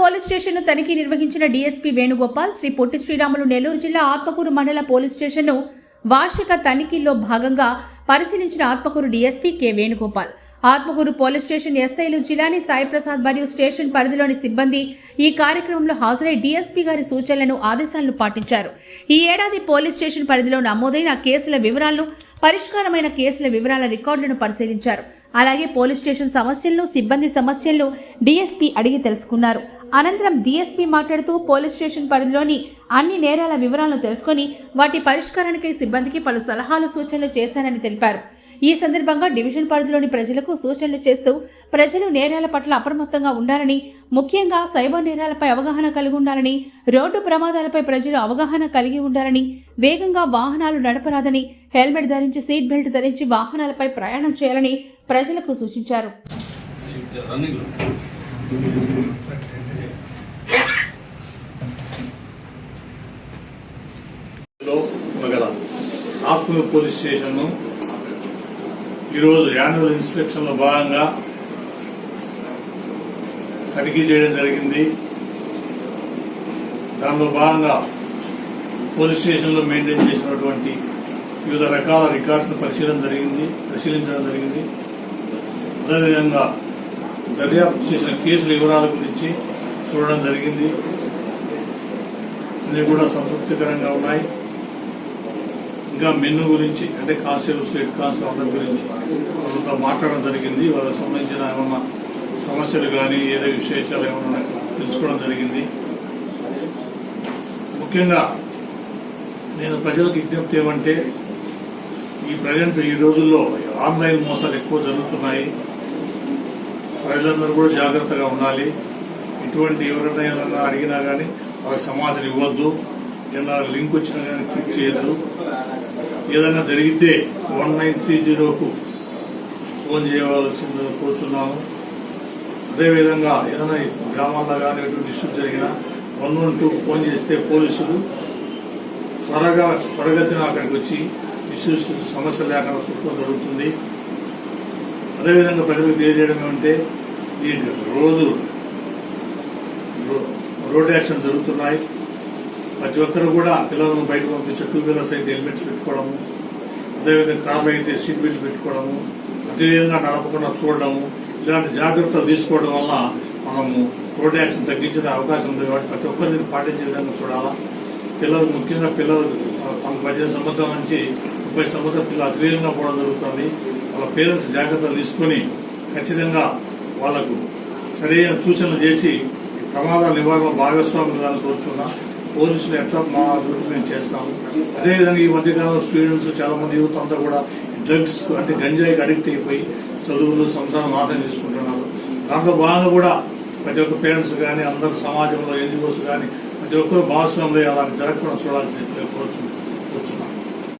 Police స్టేషన్ను తనిఖీ నిర్వహించిన డీఎస్పీ వేణుగోపాల్ శ్రీ పొట్టి శ్రీరాములు నెల్లూరు జిల్లా ఆత్మకూరు మండల పోలీస్ స్టేషన్ను వార్షిక తనిఖీల్లో భాగంగా పరిశీలించిన Atmakur DSP K Venugopal. Atmakur police station ఎస్ఐలు జిలాని సాయి ప్రసాద్ మరియు స్టేషన్ పరిధిలోని సిబ్బంది ఈ కార్యక్రమంలో హాజరై డీఎస్పీ గారి సూచనలను ఆదేశాలను పాటించారు. ఈ ఏడాది పోలీస్ స్టేషన్ పరిధిలో నమోదైన కేసుల వివరాలను పరిష్కారమైన కేసుల వివరాల రికార్డులను పరిశీలించారు. అలాగే పోలీస్ స్టేషన్ సమస్యలను సిబ్బంది సమస్యలను డీఎస్పీ అడిగి తెలుసుకున్నారు. అనంతరం డీఎస్పీ మాట్లాడుతూ పోలీస్ స్టేషన్ పరిధిలోని అన్ని నేరాల వివరాలను తెలుసుకొని వాటి పరిష్కారానికి సిబ్బందికి పలు సలహాలు సూచనలు చేశానని తెలిపారు. ఈ సందర్భంగా డివిజన్ పరిధిలోని ప్రజలకు సూచనలు చేస్తూ ప్రజలు నేరాల పట్ల అప్రమత్తంగా ఉండాలని ముఖ్యంగా సైబర్ నేరాలపై అవగాహన కలిగి ఉండాలని రోడ్డు ప్రమాదాలపై ప్రజలు అవగాహన కలిగి ఉండాలని వేగంగా వాహనాలు నడపరాదని హెల్మెట్ ధరించి సీట్ బెల్ట్ ధరించి వాహనాలపై ప్రయాణం చేయాలని ప్రజలకు సూచించారు. ఆత్మూరు పోలీస్ స్టేషన్ను ఈరోజు యాన్యువల్ ఇన్స్పెక్షన్లో భాగంగా తనిఖీ చేయడం జరిగింది. దానిలో భాగంగా పోలీస్ స్టేషన్లో మెయింటైన్ చేసినటువంటి వివిధ రకాల రికార్డ్స్ను పరిశీలన జరిగింది పరిశీలించడం జరిగింది. అదేవిధంగా దర్యాప్తు చేసిన కేసుల వివరాల గురించి చూడడం జరిగింది. అన్ని కూడా సంతృప్తికరంగా ఉన్నాయి. ఇంకా మెను గురించి అంటే కానిస్టేబుల్ స్టేట్ కానిస్టేబుల్ అందరి గురించి వాళ్ళతో మాట్లాడడం జరిగింది. వాళ్ళకి సంబంధించిన ఏమన్నా సమస్యలు కానీ ఏదో విశేషాలు ఏమన్నా తెలుసుకోవడం జరిగింది. ముఖ్యంగా నేను ప్రజలకు విజ్ఞప్తి ఏమంటే ఈ ప్రజెంట్ ఈ రోజుల్లో ఆన్లైన్ మోసాలు ఎక్కువ జరుగుతున్నాయి. ప్రజలందరూ కూడా జాగ్రత్తగా ఉండాలి. ఇటువంటి ఎవరైనా ఏదైనా అడిగినా కానీ వాళ్ళకి సమాచారం ఇవ్వద్దు. ఏదైనా లింక్ వచ్చినా కానీ క్లిక్ చేయొద్దు. ఏదైనా జరిగితే వన్ నైన్ త్రీ జీరోకు ఫోన్ చేయవలసిందని కోరుతున్నాము అదేవిధంగా ఏదైనా గ్రామాల్లో కానీ ఎటువంటి ఇష్యూస్ జరిగినా వన్ వన్ టూ ఫోన్ చేస్తే పోలీసులు త్వరగా త్వరగతిన అక్కడికి వచ్చి ఇష్యూస్ సమస్య లేకుండా చూసుకోవడం జరుగుతుంది. అదేవిధంగా ప్రజలకు తెలియజేయడం ఏమంటే ఈ రోజు రో- రోడ్ యాక్షన్ జరుగుతున్నాయి. ప్రతి ఒక్కరు కూడా పిల్లలను బయట పంపించే టూ వీలర్స్ అయితే హెల్మెట్స్ పెట్టుకోవడము అదేవిధంగా కార్లు అయితే సీట్ బెల్ట్ పెట్టుకోవడము అదేవిధంగా నడపకుండా చూడడము ఇలాంటి జాగ్రత్తలు తీసుకోవడం వల్ల మనము రోడ్ యాక్షన్ తగ్గించే అవకాశం ఉంది కాబట్టి ప్రతి ఒక్కరిని పాటించే విధంగా చూడాలా. పిల్లలు ముఖ్యంగా పిల్లలు పద్దెనిమిది సంవత్సరాల నుంచి ముప్పై సంవత్సరాల పిల్లలు అతివేగంగా పోవడం జరుగుతుంది. వాళ్ళ పేరెంట్స్ జాగ్రత్తలు తీసుకొని ఖచ్చితంగా వాళ్ళకు సరైన సూచనలు చేసి ప్రమాద ప్రమాదాల నివారణ భాగస్వామ్యం కోరుచున్నా. పోలీసులు ఎట్లా మా అభివృద్ధి మేము చేస్తాము? అదేవిధంగా ఈ మధ్యకాలంలో స్టూడెంట్స్ చాలా మంది యూత్ అంతా కూడా డ్రగ్స్ అంటే గంజాయికి అడిక్ట్ అయిపోయి చదువులు సంసారం నాశనం చేసుకుంటున్నారు. దాంట్లో భాగంగా కూడా ప్రతి ఒక్క పేరెంట్స్ కానీ అందరు సమాజంలో ఎన్జిఓస్ కానీ ప్రతి ఒక్కరు భాగస్వాములు అలా జరగకుండా చూడాల్సి కోరుచున్నాను